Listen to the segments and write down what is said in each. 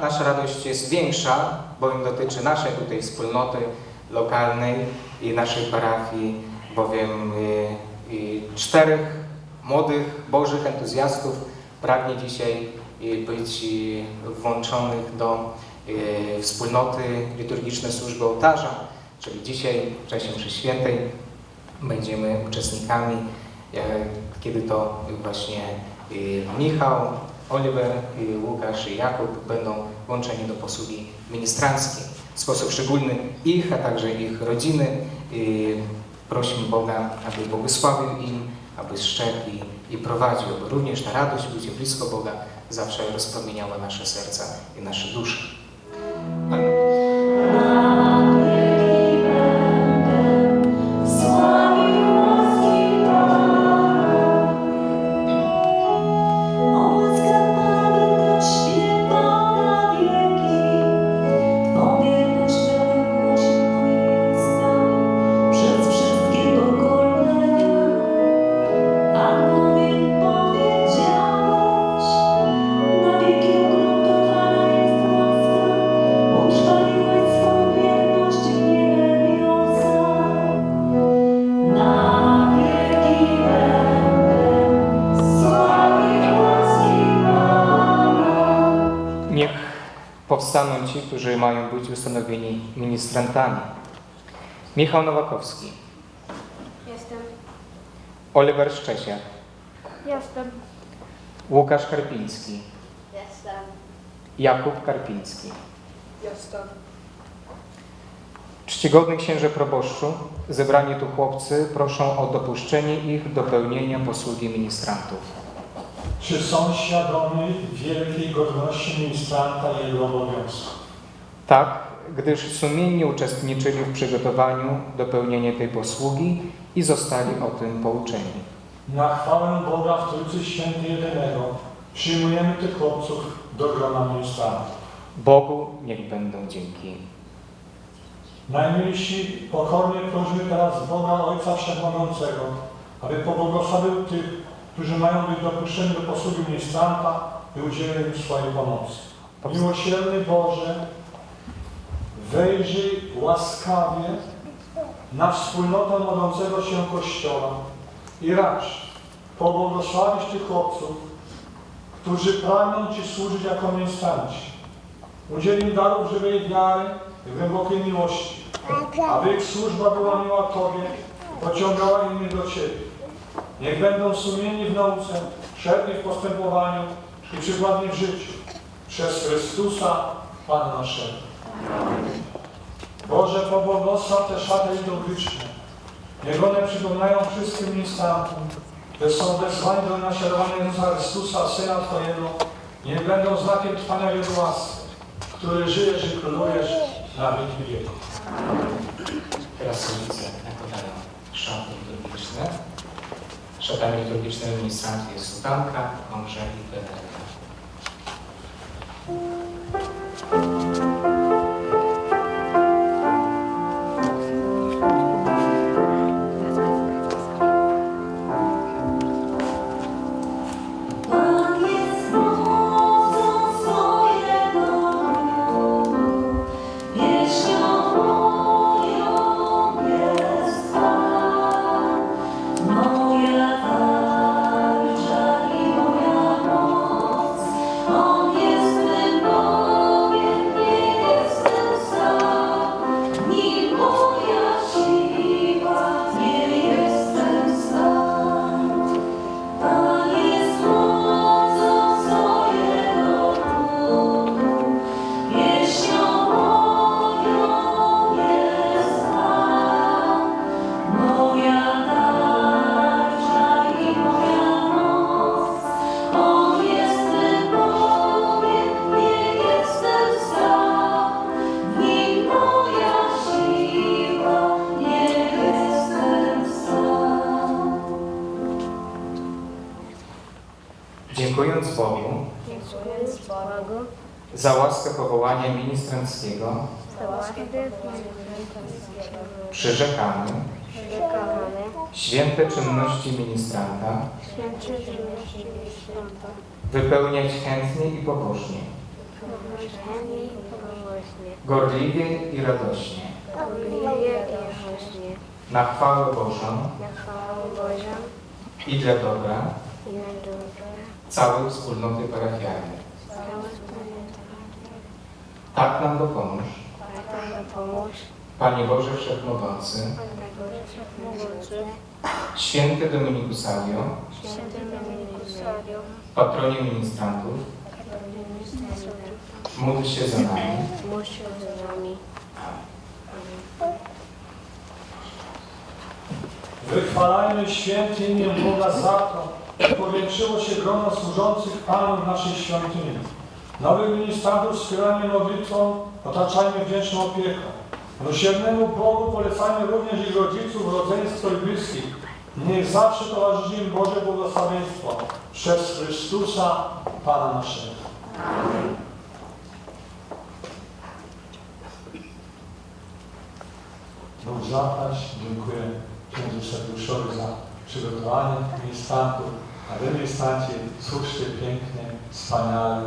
Nasza radość jest większa, bowiem dotyczy naszej tutaj wspólnoty lokalnej i naszej parafii, bowiem y, czterech młodych, bożych entuzjastów pragnie dzisiaj y, być y, włączonych do wspólnoty liturgicznej służby ołtarza, czyli dzisiaj w czasie mszy świętej będziemy uczestnikami, e, kiedy to właśnie Michał, Oliver, y, Łukasz i Jakub będą włączeni do posługi ministranckiej. W sposób szczególny ich, a także ich rodziny y, prosimy Boga, aby błogosławił im, aby i, i prowadził, aby również ta radość bycie blisko Boga zawsze rozpromieniała nasze serca i nasze dusze. Amen. Powstaną ci, którzy mają być ustanowieni ministrantami. Michał Nowakowski, Jestem. Oliver Szczesiak, Jestem. Łukasz Karpiński, Jestem. Jakub Karpiński. Jestem. Czcigodny księże proboszczu, zebrani tu chłopcy proszą o dopuszczenie ich do pełnienia posługi ministrantów. Czy są świadomi wielkiej godności ministranta i jego obowiązków? Tak, gdyż sumiennie uczestniczyli w przygotowaniu do pełnienia tej posługi i zostali o tym pouczeni. Na chwałę Boga w Trójcy Świętej Jedynego przyjmujemy tych chłopców do grona ministrantów. Bogu niech będą dzięki. Najmilsi, pokornie prosimy teraz Boga Ojca Wszechmogącego, aby pobłogosławił tych, którzy mają być dopuszczeni do posługi ministranta i udzielił im swojej pomocy. Miłosierny Boże, wejrzyj łaskawie na wspólnotę modlącego się Kościoła i racz pobłogosławić tych chłopców, którzy pragną Ci służyć jako ministranci. Udziel im darów żywej wiary i głębokiej miłości, aby ich służba była miła Tobie, pociągała innych do Ciebie. Niech będą sumienni w nauce, szerni w postępowaniu i przykładni w życiu. Przez Chrystusa Pana naszego. Boże, pobłogosław te szaty liturgiczne. Niech one przypominają wszystkim ministrantom, że są wezwani do naśladowania Jezusa Chrystusa, Syna Twojego. Niech będą znakiem trwania Jego łasce, który żyjesz i królujesz na wieki wieków. Teraz ulice nakładają szaty liturgiczne. Szatami liturgicznymi ministrantów jest sutanka, mąże i za łaskę powołania ministranckiego, przyrzekamy. Święte czynności ministranta. Wypełniać chętnie i pobożnie, gorliwie i radośnie, na chwałę Bożą. I dla dobra. Całej wspólnoty parafialnej. Tak nam dopomóż, Tak nam pomóż, Panie Boże Wszechmogący, Panie Boże Wszechmogący, Święty Dominiku Savio, Święty Dominiku Savio, patronie ministrantów, módl się za nami. módl się za nami. Wychwalajmy święte imię Boga za to, że powiększyło się grono służących Panu w naszej świątyni. Nowych ministrantów wspierajmy modlitwą, otaczajmy wdzięczną opieką. Miłosiernemu Bogu polecajmy również ich rodziców, rodzeństwo i bliskich. Niech zawsze towarzyszy im Boże błogosławieństwo przez Chrystusa Pana naszego. Bóg zapłać. Dziękuję księdzu Sergiuszowi za przygotowanie ministrantów. A wy ministranci, słuchajcie pięknie, wspaniale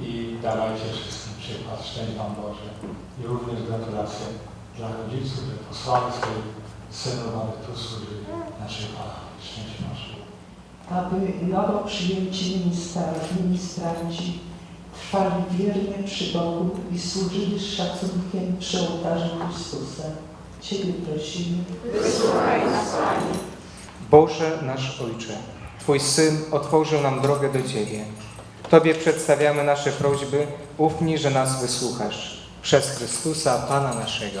i dawajcie wszystkim przykład. Szczęść Wam Boże. I również gratulacje dla rodziców, że posłali swoich synów, aby tu służyli naszej parafii. Szczęść Boże. aby nowo przyjęci ministra- ministranci trwali wiernie przy Bogu i służyli z szacunkiem przy ołtarzu Chrystusa. Ciebie prosimy. Boże nasz Ojcze, Twój Syn otworzył nam drogę do Ciebie. Tobie przedstawiamy nasze prośby, ufni, że nas wysłuchasz. Przez Chrystusa, Pana naszego.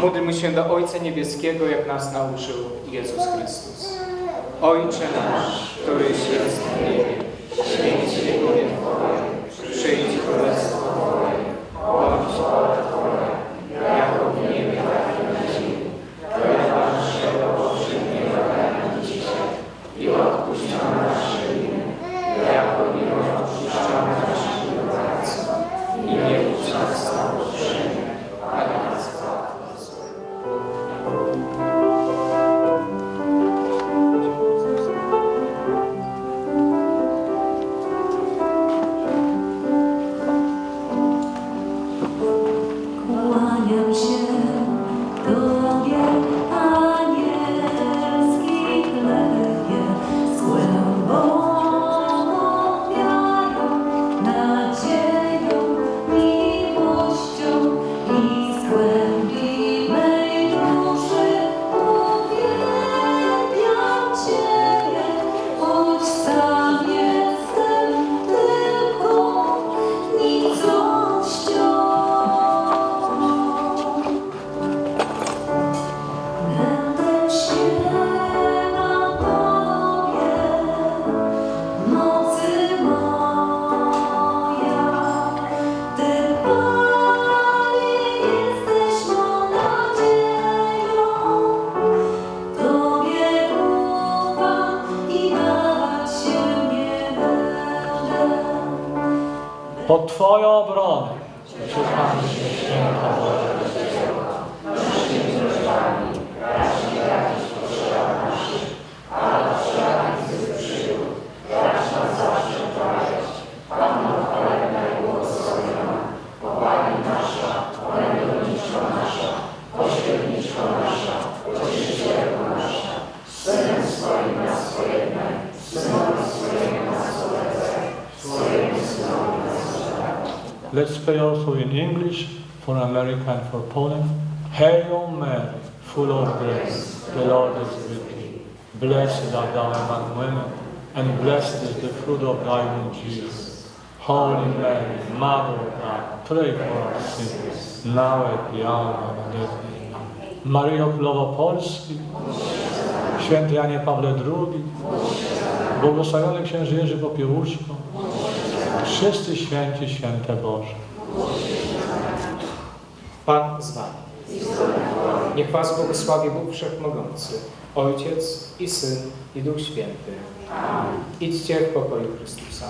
Módlmy się do Ojca Niebieskiego, jak nas nauczył Jezus Chrystus. Ojcze nasz, któryś jest w niebie, pod Twoją obronę. Święta. Let's pray also in English for America and for Poland. Hail Mary, full of grace, the Lord is with thee. Blessed art thou among women, and blessed is the fruit of thy womb, Jesus. Holy Mary, Mother of God, pray for us sinners, now at the hour of our death. Maryjo Królowo Polski, Święty Janie Pawle II, błogosławiony księży Jerzy Popiełuszko, wszyscy święci, święte Boże. Pan z Wami. Niech Was błogosławi Bóg Wszechmogący, Ojciec i Syn i Duch Święty. Idźcie w pokoju Chrystusa.